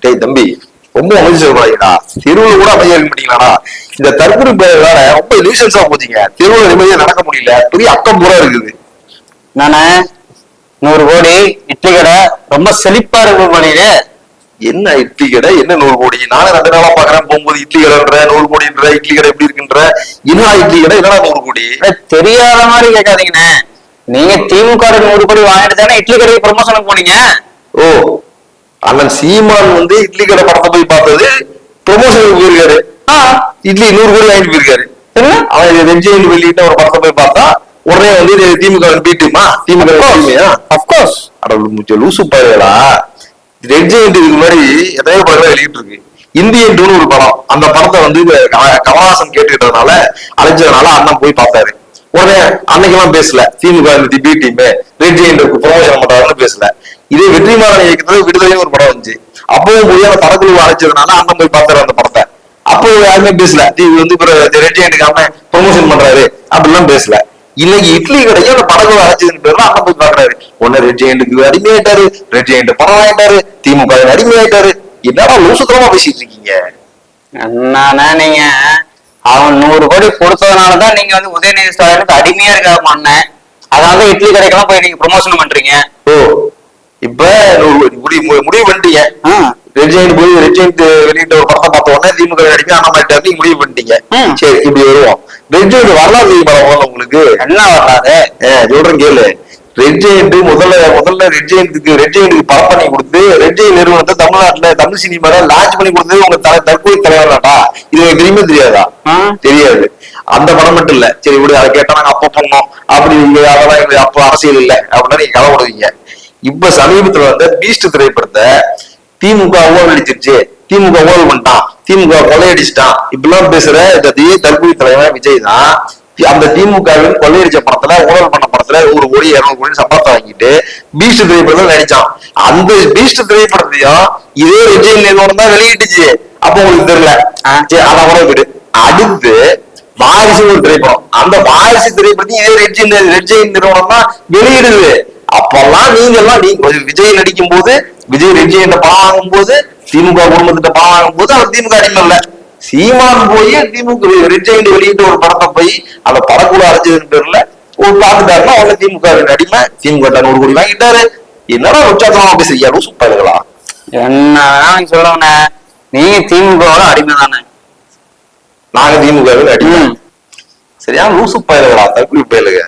டேய் தம்பி ரொம்ப அமைதி சொல்றாங்கடா தெருவுல கூட அமைதியா இருக்க மாட்டீங்களாடா இந்த தற்கொலை வேற ரொம்ப நியூசன்ஸா போச்சுங்க. தெருவுல நிம்மதியா நடக்க முடியல. பெரிய அக்கம் பூரா இருக்குது. நானே நூறு கோடி இட்லி கடை ரொம்ப செழிப்பா இருக்கும் பண்ணிடு என்ன இட்லி கடை? என்ன நூறு கோடி? நானும் ரெண்டு நாளா பாக்குறேன். போகும்போது இட்லி கடைன்ற நூறு கோடின்ற இட்லி கடை எப்படி இருக்குன்ற? என்ன இட்லி கடை? என்னடா நூறு கோடி? தெரியாத மாதிரி கேட்காதீங்கண்ணே. நீங்க திமுக நூறு கோடி வாங்கிட்டு தானே இட்லி கடைக்கு ப்ரொமோஷனுக்கு போனீங்க? ஓ அண்ணன் சீமான் வந்து இட்லி கடை படத்தை போய் பார்த்தது ப்ரொமோஷனுக்கு போயிருக்காரு. இட்லி நூறு கோடி வாங்கிட்டு போயிருக்காரு. அவன் வெஜ்ஜின்னு வெளியிட்ட ஒரு படத்தை போய் பார்த்தா உடனே வந்து இது திமுக பீட்டுமா திமுக அப்கோர்ஸ் அட லூசு பையலா ரெட் ஜெயண்ட் இதுக்கு முன்னாடி எத்தனையோ படம் வெளியிட்டு இருக்கு. இந்தியன் ஒரு படம். அந்த படத்தை வந்து கமலஹாசன் கேட்டுக்கிட்டதுனால அழைச்சதுனால அண்ணன் போய் பார்த்தாரு. உடனே அன்னைக்கெல்லாம் பேசல. திமுக இருந்துச்சு பி டீம் ரெட் ஜெயண்ட்டுக்கு ப்ரொமோஷன் பண்றாருன்னு பேசல. இதே வெற்றிமாறன் இயக்கத்துல விடுதலையும் ஒரு படம் வந்துச்சு. அப்பவும் போய் அந்த படக்குழு அழைச்சதுனால அண்ணன் போய் பார்த்தாரு அந்த படத்தை. அப்போ யாருமே பேசல. இது வந்து ரெட் ஜெயண்ட்டுக்கு அண்ணன் ப்ரொமோஷன் பண்றாரு. அப்படிலாம் பேசல. இன்னைக்கு இட்லி கடைக்கு அந்த படகுல அரைச்சதுன்னு பேர்ல அண்ணன் போய் பாக்குறாரு ஒன்னு ரெட் ஜெயண்ட்டுக்கு அடிமையாயிட்டாரு. ரெட் ஜெயண்ட் படம் ஆயிட்டாரு திமுக க்கு அடிமையாயிட்டாரு. என்னடா லூசுத்தரமா பேசிட்டு இருக்கீங்க? என்னண்ணே நீங்க. அவன் நூறு கோடி கொடுத்ததுனாலதான் நீங்க வந்து உதயநிதி ஸ்டாலினுக்கு அடிமையா இருக்காரு அண்ணன் அதனால இட்லி கடைக்கெல்லாம் போய் நீங்க ப்ரொமோஷன் பண்றீங்க. ஓ இப்ப முடிவு முடிவு பண்ணிட்டீங்க. ஜெயண்ட் போய் ஜெயண்ட் வெளியிட்ட ஒரு படத்தை பார்த்த உடனே திமுக க்கு அடிமை அண்ணா மாட்டாரு நீங்க முடிவு பண்ணிட்டீங்க. சரி இப்படி வருவோம். ஜெயண்ட் வரலாறு முதல்ல உங்களுக்கு? என்ன ஏ, சொல்றேன் கேளு. ரெட் ஜெயண்ட் முதல்ல முதல்ல ரெட் ஜெயண்ட்டுக்கு ரெட் ஜெயண்ட்டுக்கு படம் பண்ணி கொடுத்து ரெட் ஜெயண்ட் நிறுவனத்தை தமிழ்நாட்டுல தமிழ் சினிமால லான்ச் பண்ணி கொடுத்தது உங்க தலை தற்கொலை தலைவர்டாடா இது தெரியுமே தெரியாதா? தெரியாது. அந்த படம் மட்டும் இல்ல. சரி இப்படி அதை கேட்டா நாங்க அப்ப பண்ணோம் அப்படி இல்ல அதெல்லாம் எங்களுக்கு அப்ப அரசியல் இல்ல. அப்படின்னா நீங்க கதை விடுவீங்க இப்ப சமீபத்துல வந்த பீஸ்ட் திரைப்படத்தை திமுக ஊழல் அடிச்சிருச்சு திமுக ஊழல் பண்ணிட்டான். திமுக கொள்ளையடிச்சிட்டான். இப்படிலாம் பேசுற இந்த தற்கொலை தலைவர் விஜய் தான். அந்த திமுகவின் கொள்ளையடிச்ச படத்துல ஊழல் பண்ண படத்துல ஒரு கோடி இருநூறு கோடி சம்பளத்தை வாங்கிட்டு பீஸ்ட் திரைப்படத்துல நடிச்சான். அந்த பீஸ்ட் திரைப்படத்தையும் இதே விஜய் நிறுவனம் தான் வெளியிட்டுச்சு. அப்ப உங்களுக்கு தெரியல. அதை கூட விடு. அடுத்து வாரிசு ஒரு திரைப்படம். அந்த வாரிசு திரைப்படத்தையும் இதே ரெட் ரெட் ஜெயின் நிறுவனம் தான் வெளியிடுது. அப்பெல்லாம் நீங்க எல்லாம் நீங்க விஜய் நடிக்கும் போது விஜய் ரெட் ஜெயின் படம் வாங்கும் போது திமுக குடும்பத்திட்ட படம் வாங்கும் போது அவர் திமுக அடிமை இல்ல சீமான் போய் திமுக ரெட் ஜெயின் வெளியிட்ட ஒரு படத்தை போய் அந்த படக்குழு அரைச்சதுன்னு பேர்ல ஒரு பாத்துட்டாருன்னா உடனே திமுக அடிமை. திமுக நூறு கோடி வாங்கிட்டாரு. என்னடா உச்சாத்தமா பேசுறீங்க லூசு பயலுகளா என்ன சொல்லுங்கண்ணே. நீங்க திமுகவோட அடிமை தானே. நாங்க திமுக அடிமை. சரியா? லூசு பயலுகளா தற்கொலை பயலுக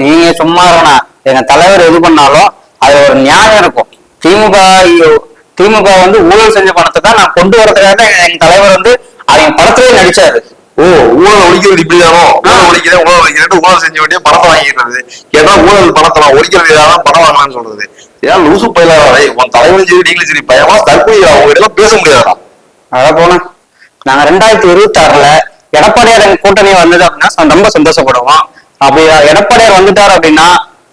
நீங்க சும்மா இருக்கணா எங்க தலைவர் எது பண்ணாலும் அது ஒரு நியாயம் இருக்கும். திமுக திமுக வந்து ஊழல் செஞ்ச பணத்தை தான் நான் கொண்டு வரதுக்காக தான் எங்க தலைவர் வந்து அவங்க படத்திலேயே நடிச்சாரு. ஓ ஊழல் ஒழிக்கிறது இப்படிதானோ? ஊழல் ஒழிக்கிறேன் ஊழல் ஒழிக்கிறேன் ஊழல் செஞ்ச வேண்டிய பணத்தை வாங்கிடுறது ஏன்னா ஊழல் பணத்தை நான் ஒழிக்கிறது ஏதாவது பணம் வாங்கலாம்னு சொல்றது. ஏன் லூசு பயிலா உன் தலைவனும் சரி நீங்களும் சரி பயமா தற்கொலை அவங்க எல்லாம் பேச முடியாதா? அதான் போன நாங்க ரெண்டாயிரத்தி இருபத்தி ஆறுல எடப்பாடியார் கூட்டணி வந்தது அப்படின்னா ரொம்ப சந்தோஷப்படுவோம். அப்படி எடப்பாடியார் வந்துட்டாரு அப்படின்னா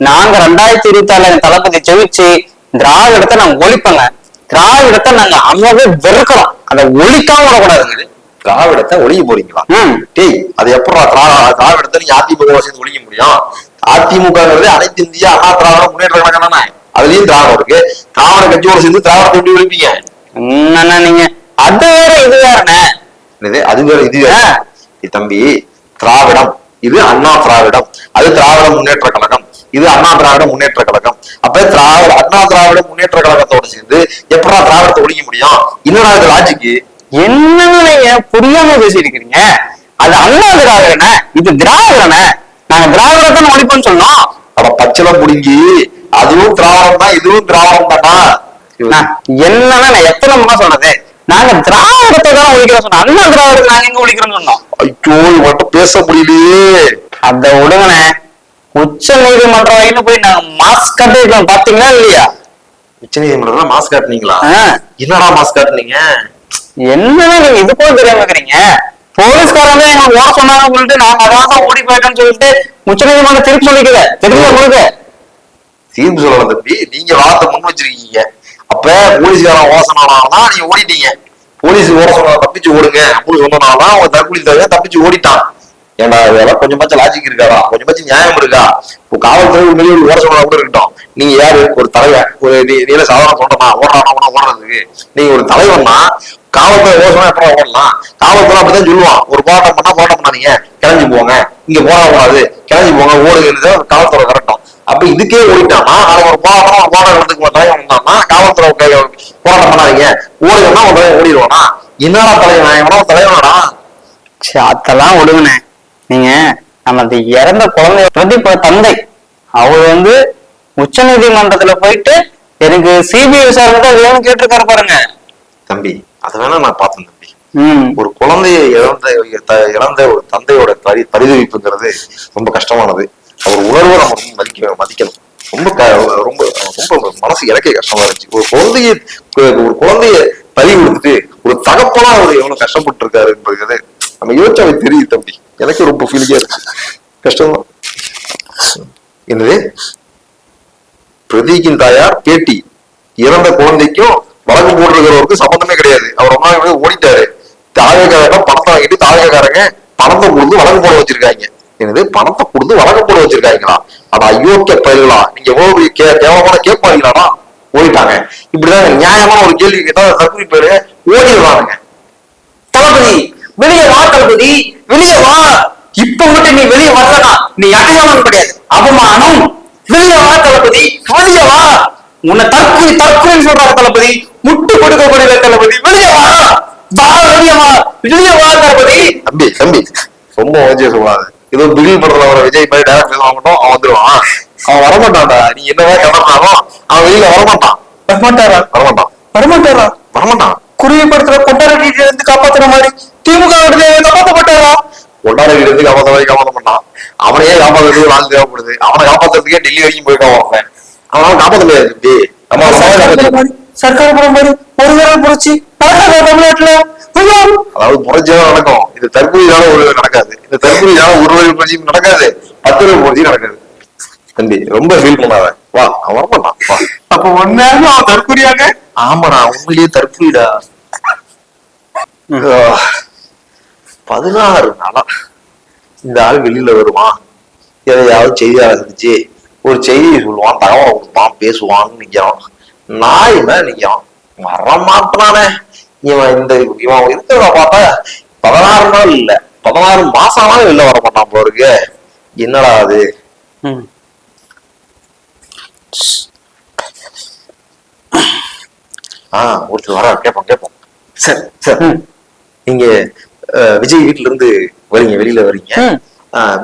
நாங்க ரெண்டாயிரத்தி இருபத்தி ஆறுல தளபதி ஜெயிச்சு திராவிடத்தை நாங்க ஒழிப்போங்க. திராவிடத்தை நாங்க அம்மாவே வெறுக்கிறோம். அதை ஒழிக்காம விடக்கூடாதுங்க. திராவிடத்தை ஒழிக்க போறீங்களா. டேய் அது எப்படா திரா- திராவிடத்தை நீங்க அதிமுக சேர்ந்து ஒழிக்க முடியும்? அதிமுகங்கிறது அனைத்து இந்திய அண்ணா திராவிட முன்னேற்ற கழகம் தானே? அதுலயும் திராவிடம் இருக்கு. திராவிட கட்சியோட சேர்ந்து திராவிடத்தை எப்படி ஒழிப்பீங்க? நீங்க? அது வேற இது வேறண்ணே. அது வேற இது வேற. தம்பி திராவிடம் இது அண்ணா திராவிடம். அது திராவிட முன்னேற்ற கழகம். இது அண்ணா திராவிட முன்னேற்ற கழகம். அப்ப திராவிட அண்ணா திராவிட முன்னேற்ற கழகத்தோட சேர்ந்து எப்படா திராவிடத்தை ஒழிக்க முடியும்? என்னடா இது லாஜிக்கு என்ன புரியாம பேசிட்டு இருக்கிறீங்க அது அண்ணா திராவிடனே இது திராவிடனே. நாங்க திராவிடத்தை ஒழிப்போம்னு சொன்னோம். அவ பச்சளை புடுங்கி அதுவும் திராவிடம் தான் இதுவும் திராவிடம் தானா என்னன்னா நான் எத்தனை முறை சொல்றது? நாங்க திராவிடத்தை தான் ஒழிக்கிறோம் சொன்னோம். அண்ணா திராவிடத்தை நாங்க எங்க ஒழிக்கிறோம்னு சொன்னோம். ஐயோ இவன்ட்ட பேச முடியலையே. அத விடுங்கண்ணே உச்ச நீதிமன்றம் வரைக்கும் போய் நாங்க மாஸ்க் கட்டிருக்கோம் பாத்தீங்களா இல்லையா? உச்ச நீதிமன்றம் மாஸ்க் காட்டுனீங்களா. என்னடா மாஸ்க் காட்டுனீங்க? என்னன்னா நீங்க இது போல தெரியாம இருக்கிறீங்க? போலீஸ்காரங்க எங்களுக்கு ஓட சொன்னாங்கன்னு சொல்லிட்டு நாங்க அதான் ஓடி போயிட்டோம்னு சொல்லிட்டு உச்ச நீதிமன்றம் திருப்பி சொல்லிக்கல திருப்பி உங்களுக்கு தீர்ப்பு சொல்லலாம் தம்பி. நீங்க வார்த்தை முன் வச்சிருக்கீங்க. அப்ப போலீஸ்காரன் ஓசனாலதான் நீங்க ஓடிட்டீங்க. போலீஸ் ஓட தப்பிச்சு ஓடுங்க. அப்படின்னு சொன்னனாலதான் அவங்க தற்கொலை தவிர தப்பிச்சு ஓடிட்டான். ஏன்டா இதெல்லாம் கொஞ்சமாச்சும் லாஜிக் இருக்காடா கொஞ்சமாச்சும் நியாயம் இருக்கா? இப்போ காவல்துறை உண்மையிலேயே ஒரு ஓட சொன்னா கூட இருக்கட்டும். நீங்க யாரு? ஒரு தலைவன். ஒரு நீ நீல சாதாரண சொல்றமா ஓடுறானா ஓடுறதுக்கு. நீங்க ஒரு தலைவன்னா காவல்துறை ஓசனா எப்பறம் ஓடலாம்? காவல்துறை அப்படிதான் சொல்லுவான். ஒரு போராட்டம் பண்ணா போராட்டம் பண்ணாதீங்க. கிளம்பி போங்க. இங்க போராட கூடாது கிளம்பி போங்க. ஓடுங்கிறது காவல்துறை கரெக்டும் அப்ப இதுக்கே ஓடிட்டானா நாளைக்கு ஒரு போராட்டம் ஒரு போராட்டம் நடந்துக்க மாட்டாங்க வந்தான்னா காவல்துறை போராட்டம் பண்ணாதீங்க. ஓடுங்கன்னா ஒரு தலைவன் ஓடிடுவானா என்னடா தலைவன் எவனோ தலைவனாடா? சரி, அதெல்லாம் விடுங்கண்ணே நீங்க நம்ம அந்த இறந்த குழந்தை பிரதீப் தந்தை. அவர் வந்து உச்ச நீதிமன்றத்துல போயிட்டு எனக்கு சிபிஐ விசாரணை தான் வேணும்னு கேட்டிருக்காரு பாருங்க. தம்பி அது வேணா நான் பார்த்தேன் தம்பி. ஒரு குழந்தையை இழந்த இழந்த ஒரு தந்தையோட பரி பரிதவிப்புங்கிறது ரொம்ப கஷ்டமானது. அவர் உணர்வை நம்ம ரொம்ப மதிக்க மதிக்கணும். ரொம்ப ரொம்ப ரொம்ப மனசு எனக்கே கஷ்டமா இருந்துச்சு. ஒரு குழந்தைய ஒரு குழந்தைய பலி கொடுத்துட்டு ஒரு தகப்பனா அவர் எவ்வளவு கஷ்டப்பட்டு இருக்காரு என்பது நம்ம யோசிச்சாவே தெரியுது தம்பி. எனக்கு ரொம்ப ஃபீலிங்கா இருக்கு கஷ்டமா என்னது? பிரதீக்கின் தாயார் பேட்டி. இறந்த குழந்தைக்கும் வழக்கு போட்டிருக்கிறவருக்கு சம்பந்தமே கிடையாது. அவர் அம்மா ஓடிட்டாரு. தாயகாரங்க பணத்தை வாங்கிட்டு தாயகாரங்க பணத்தை கொடுத்து வழக்கு போட வச்சிருக்காங்க. என்னது பணத்தை கொடுத்து வழக்கு போட வச்சிருக்காங்களா? ஆனா அயோக்கிய பயிர்களா? நீங்க எவ்வளவு பெரிய கே கேவலமான கேட்பாங்களாடா ஓடிட்டாங்க இப்படிதான் நியாயமான ஒரு கேள்வி கேட்டா தற்கொலை பேரு ஓடிடுவானுங்க தளபதி வெளியே வா தளபதி. வெளியே வா. இப்ப மட்டும் நீ வெளியே வரலனா நீ அடையாளம் கிடையாது. அவமானம் வெளியே வா தளபதி. வெளியே வா. உன்னை தற்கொலை தற்கொலை சொல்றாரு தளபதி. முட்டு கொடுக்கக்கூடிய தளபதி. வெளியே வா. வா வெளியே வா. வெளியே வா தளபதி. தம்பி தம்பி. ரொம்ப ஓஜிய சொல்லாது ஏதோ பிகில் படத்துல வர விஜய் மாதிரி டேரக்ட் பேச மாட்டோம் அவன் வந்துருவான். அவன் வரமாட்டான்டா. நீ என்னதான் கிளம்பினாலும் அவன் வெளியில வரமாட்டான். வரமாட்டாரா? வரமாட்டான். வரமாட்டாரா? வரமாட்டான். குருவி படத்துல கொண்டாடி இருந்து காப்பாத்துற மாதிரி திமுக காப்பாற்றப்பட்டாரா கொண்டாடி இருந்து காப்பாத்த மாதிரி காப்பாத்த மாட்டான். அவனையே காப்பாத்துறதுக்கு நாள் தேவைப்படுது. அவனை காப்பாத்துறதுக்கே டெல்லி வரைக்கும் போயிருக்கான் அவன் அவனால காப்பாத்த முடியாது நம்ம சர்க்கார் படம் மாதிரி ஒரு புரட்சி நடக்காதா தமிழ்நாட்டுல! அதாவது புரட்சிதான் நடக்கும். இது தற்கொலையால ஒரு இது நடக்காது. இந்த தற்கொலையால ஒரு வழி புரட்சி நடக்காது. பத்து புரட்சி நடக்காது. தம்பி ரொம்ப ஃபீல் பண்ணாத. வா அவன் வரமாட்டான். வா. அப்ப ஒன்னாலும் அவன் தற்கொலையாக ஆமாடா உண்மையிலேயே தற்கொலைடா. பதினாறு நாளா இந்த ஆள் வெளியில வருவான் எதையாவது செய்தியாக இருந்துச்சு? ஒரு செய்தியை சொல்லுவான் தகவல் கொடுப்பான் பேசுவான்னு நிக்கிறான். நாய் மேல நிக்கிறான். வரமாட்டானே இவன் இந்த இவன் இருக்கிறத பார்த்தா பதினாறு நாள் இல்ல. பதினாறு மாசம்லாம் வெளில வர மாட்டான் போல இருக்கு. என்னடா அது? ஆஹ் ஒருத்தர் வர கேட்போம் கேட்போம் சார் சார். நீங்க விஜய் வீட்டுல இருந்து வரீங்க வெளியில வரீங்க.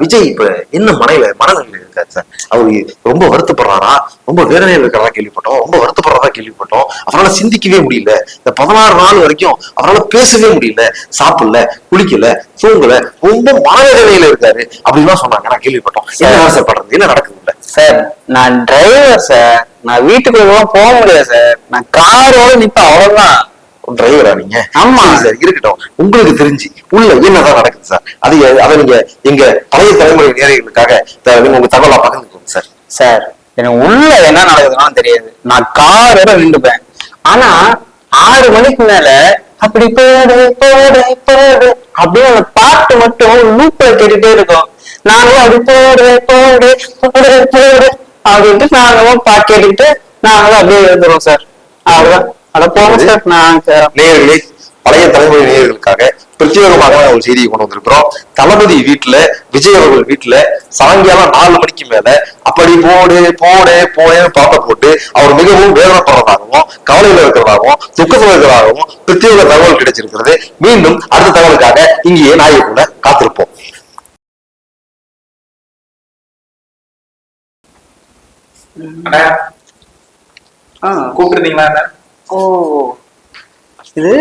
விஜய் இப்ப என்ன மனையில மனநிலையில இருக்காரு சார் அவரு ரொம்ப வருத்தப்படுறாரா? ரொம்ப வேதனையில இருக்கிறதா கேள்விப்பட்டோம். ரொம்ப வருத்தப்படுறதா கேள்விப்பட்டோம். அவரால சிந்திக்கவே முடியல. இந்த பதினாறு நாள் வரைக்கும் அவரால பேசவே முடியல. சாப்பிடல குளிக்கல தூங்கல ரொம்ப மனவேதனையில இருக்காரு அப்படின்லாம் சொன்னாங்க. நான் கேள்விப்பட்டோம். என்ன ஆசைப்படுறது என்ன நடக்குது இல்ல சார் நான் டிரைவர் சார். நான் வீட்டுக்குள்ள போக முடியாது சார். நான் காரோட நிப்பேன். அவ்வளவுதான். டிரைவரா நீங்க. ஆமா. சரி இருக்கட்டும். உங்களுக்கு தெரிஞ்சு உள்ள என்னதான் நடக்குது சார்? அது அதை நீங்க எங்க பழைய தலைமுறை நேரர்களுக்காக த- நீங்க உங்க தகவலா பகிர்ந்துக்கோங்க சார். சார் எனக்கு உள்ள என்ன நடக்குதுன்னு தெரியாது. நான் காரோட நின்றுப்பேன். ஆனா ஆறு மணிக்கு மேல அப்படி போடு போடு போடு அப்படின்னு அந்த பாட்டு மட்டும் லூப்ல கேட்டுட்டே இருக்கும். நானும் அப்படி போடு போடு போடு போடு அப்படின்ட்டு நாங்களும் பாட்டு கேட்டுக்கிட்டு நாங்களும் அப்படியே எழுந்துருவோம் சார். அவ்வளவுதான். நேயர்களே பழைய தலைமுறை நேயர்களுக்காக பிரத்யேகமாக ஒரு செய்தியை கொண்டு வந்திருக்கிறோம். தளபதி வீட்டுல விஜய் அவர்கள் வீட்டுல சாயங்காலம் நாலு மணிக்கு மேல அப்படி போடு போடு போடேன்னு பாட்டை போட்டு அவர் மிகவும் வேதனைப்படுறதாகவும் கவலையில இருக்கிறதாகவும் துக்கத்துல இருக்கிறதாகவும் பிரத்யேக தகவல் கிடைச்சிருக்கிறது. மீண்டும் அடுத்த தகவலுக்காக இங்கேயே நாயை கூட காத்திருப்போம். கூப்பிட்டுருந்தீங்களா? ஓ. இது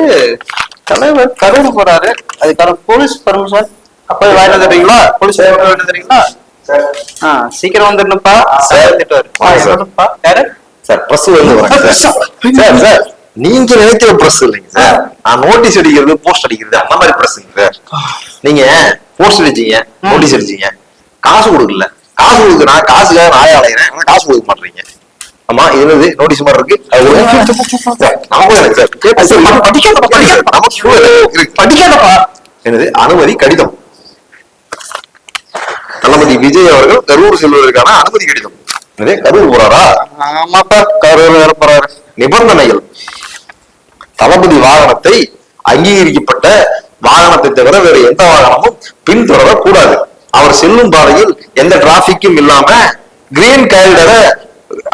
தலைவர் கரூர் போறாரு. அதுக்கான போலீஸ் பர்மிஷன் அப்ப வாங்கிட்டு வந்துடுறீங்களா போலீஸ் ஆ சீக்கிரம் வந்துடணும்ப்பா. சார். சார். பிரஸ் வந்து சார். சார் நீங்க நினைக்கிற பிரஸ் இல்லைங்க சார். நான் நோட்டீஸ் அடிக்கிறது போஸ்ட் அடிக்கிறது அந்த மாதிரி பிரஸ்ங்க சார். நீங்க போஸ்ட் அடிச்சீங்க நோட்டீஸ் அடிச்சீங்க காசு கொடுக்கல. காசு கொடுக்குறா காசுக்காக நாய அலையிறேன் ஆனா காசு கொடுக்க மாட்டீங்க ஆமா இது என்னது? நோட்டீஸ் மாதிரி இருக்கு. படிக்காதப்பா, என்னது? அனுமதி கடிதம். தளபதி விஜய் அவர்கள் கரூர் செல்வதற்கான அனுமதி கடிதம். இதே கரூர் போறாரா? ஆமாப்பா கரூர் வேற போறாரு. நிபந்தனைகள். தளபதி வாகனத்தை அங்கீகரிக்கப்பட்ட வாகனத்தை தவிர வேற எந்த வாகனமும் பின்தொடரக் கூடாது அவர் செல்லும் பாதையில் எந்த டிராபிக்கும் இல்லாம கிரீன் கேரிடரை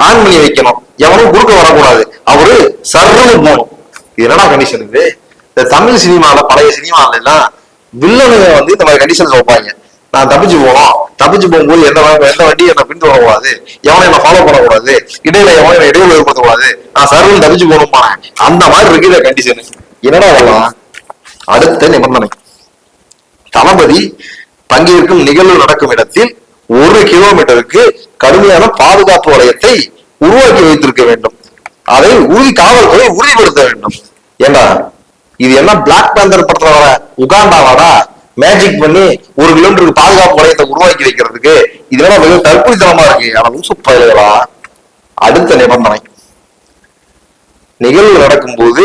ஆன் பண்ணி வைக்கணும். எவனும் குறுக்க வரக்கூடாது. அவரு சர்வனு போகணும் இது என்னடா கண்டிஷன் இது? இந்த தமிழ் சினிமால பழைய சினிமால எல்லாம் வில்லனுங்க வந்து இந்த மாதிரி கண்டிஷன்ஸ் வைப்பாங்க. நான் தப்பிச்சு போகணும். தப்பிச்சு போகும்போது எந்த எந்த வண்டி என்ன பின்தொடரக்கூடாது எவனை என்ன ஃபாலோ பண்ணக்கூடாது. இடையில எவனை என்ன இடையில ஏற்படுத்தக்கூடாது. நான் சர்வன் தப்பிச்சு போகணுமா அந்த மாதிரி இருக்கு இந்த கண்டிஷன் என்னடா வரலாம் அடுத்த நிபந்தனை. தளபதி பங்கேற்கும் நிகழ்வு நடக்கும் இடத்தில் ஒரு கிலோமீட்டருக்கு கடுமையான பாதுகாப்பு வளையத்தை உருவாக்கி வைத்திருக்க வேண்டும். அதை உறுதி காவல்துறை உறுதிப்படுத்த வேண்டும். ஏண்டா இது என்ன பிளாக் பேந்தர் படத்துல வர உகாண்டாவாடா? மேஜிக் பண்ணி ஒரு கிலோமீட்டருக்கு பாதுகாப்பு வளையத்தை உருவாக்கி வைக்கிறதுக்கு இதெல்லாம் மிக தற்கொலைத்தனமா இருக்கு? ஆனா லூசு அடுத்த நிபந்தனை. நிகழ்வு நடக்கும்போது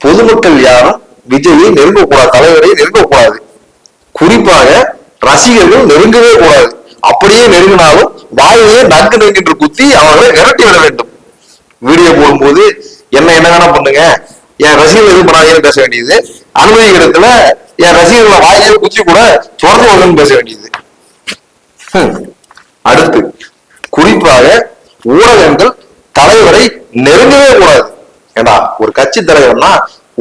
பொதுமக்கள் யாரும் விஜயை நெருங்கக்கூடாது தலைவரை நெருங்கக்கூடாது. குறிப்பாக ரசிகர்கள் நெருங்கவே கூடாது. அப்படியே நெருங்கினாலும் வாயிலே நக்கு நெருங்கின்று குத்தி அவர்களை விரட்டி விட வேண்டும். வீடியோ போடும்போது என்ன என்ன வேணா பண்ணுங்க. என் ரசிகர்கள் எதுவும் பண்ணாதீங்கன்னு பேச வேண்டியது. அனுமதி இடத்துல என் ரசிகர்களை வாயிலே குத்தி கூட தொடர்ந்து வருதுன்னு பேச வேண்டியது. அடுத்து குறிப்பாக ஊடகங்கள் தலைவரை நெருங்கவே கூடாது. ஏண்டா ஒரு கட்சி தலைவர்னா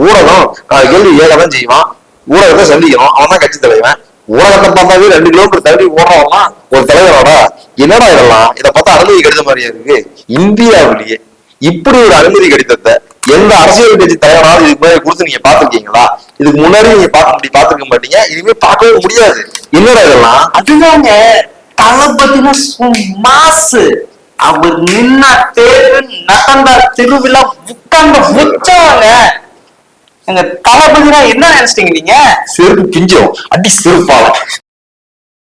ஊடகம் கேள்வி ஏகதான் செய்வான். ஊடகத்தை சந்திக்கணும். அவன் தான் கட்சி தலைவன். ஊடகத்தை பார்த்தாவே ரெண்டு கிலோமீட்டர் தள்ளி ஓடுறவனா ஒரு தலைவரோட? என்னடா இதெல்லாம்? இதை பார்த்தா அனுமதி கடித மாதிரியா இருக்கு. இந்தியாவிலேயே இப்படி ஒரு அனுமதி கடிதத்தை எந்த அரசியல் கட்சி தலைவராலும் இதுக்கு முன்னாடி கொடுத்து நீங்க பாத்திருக்கீங்களா இதுக்கு முன்னாடி நீங்க பார்க்க முடியும் பாத்துருக்க மாட்டீங்க. இனிமே பார்க்கவே முடியாது. என்னடா இதெல்லாம்? அதுதாங்க. தளபதினா மாசு அவர் நின்னா தேரு நடந்தா திருவிழா உட்கார்ந்து முச்சவங்க எங்க தளபதினா என்ன நினைச்சிட்டீங்க நீங்க? செருப்பு பிஞ்சம் அடி செருப்பால.